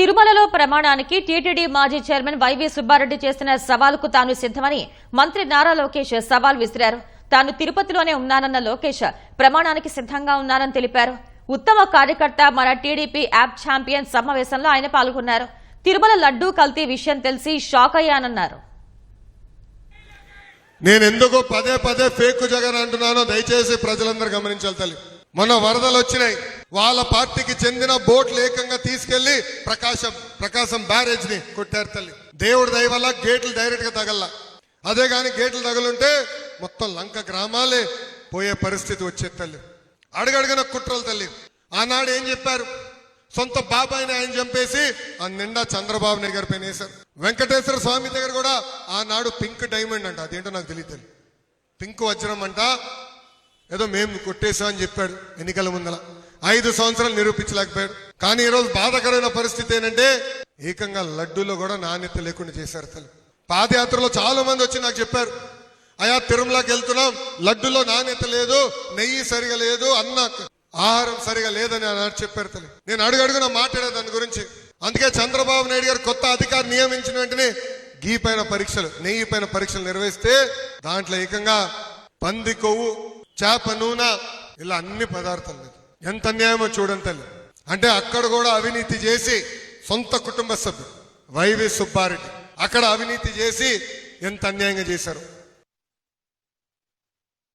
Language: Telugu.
తిరుమలలో ప్రమాణానికి టీటీడీ మాజీ చైర్మన్ వైవి సుబ్బారెడ్డి చేసిన సవాల్కు తాను సిద్ధమని మంత్రి నారా లోకేష్ సవాల్ విసిరారు. తాను తిరుపతిలోనే ఉన్నానన్న లోకేష్ ప్రమాణానికి సిద్ధంగా ఉన్నానని తెలిపారు. ఉత్తమ కార్యకర్త మన టీడీపీ యాప్ ఛాంపియన్ సమావేశంలో ఆయన పాల్గొన్నారు. తిరుమల లడ్డూ కల్తీ విషయం తెలిసి షాక్ అయ్యానన్నారు. నేను ఎందుకు పదే పదే ఫేక్ జగన్ అంటున్నానో దయచేసి ప్రజలందరూ గమనించాలి తల్లి. మొన్న వరదలు వచ్చినాయి. వాళ్ళ పార్టీకి చెందిన బోట్లు ఏకంగా తీసుకెళ్ళి ప్రకాశం ప్రకాశం బ్యారేజ్ని కొట్టారు తల్లి. దేవుడి దయ వల్ల గేట్లు డైరెక్ట్గా తగల. అదే కానీ గేట్లు తగులుంటే మొత్తం లంక గ్రామాలే పోయే పరిస్థితి వచ్చేది తల్లి. అడగడిగిన కుట్రలు తల్లి. ఆనాడు ఏం చెప్పారు? సొంత బాబాయిని ఆయన చంపేసి ఆ నిండా చంద్రబాబు నాయుడు గారి పైన వేశారు. వెంకటేశ్వర స్వామి దగ్గర కూడా ఆనాడు పింక్ డైమండ్ అంట. అదేంటో నాకు తెలియదు పింక్ వజ్రం అంట. ఏదో మేము కొట్టేశామని చెప్పాడు ఎన్నికల ముందల. ఐదు సంవత్సరాలు నిరూపించలేకపోయాడు. కానీ ఈరోజు బాధాకరమైన పరిస్థితి ఏంటంటే ఏకంగా లడ్డూలో కూడా నాణ్యత లేకుండా చేశారు తల్లి. పాదయాత్రలో చాలా మంది వచ్చి నాకు చెప్పారు అయా తిరుమలకి వెళ్తున్నాం లడ్డులో నాణ్యత లేదు నెయ్యి సరిగా లేదు అన్న ఆహారం సరిగా లేదని అన్నాడు చెప్పారు తల్లి. నేను అడుగడుగున మాట్లాడే దాని గురించి. అందుకే చంద్రబాబు నాయుడు గారు కొత్త అధికారి నియమించిన వెంటనే గీ పైన పరీక్షలు నెయ్యి పైన పరీక్షలు నిర్వహిస్తే దాంట్లో ఏకంగా పంది కొవ్వు చేప నూనె ఇలా అన్ని పదార్థాలు ఎంత అన్యాయమో చూడండి తల్లి. అంటే అక్కడ కూడా అవినీతి చేసి సొంత కుటుంబ సభ్యుడు. వైవి సుబ్బారెడ్డి. అక్కడ అవినీతి చేసి ఎంత అన్యాయంగా చేశారు?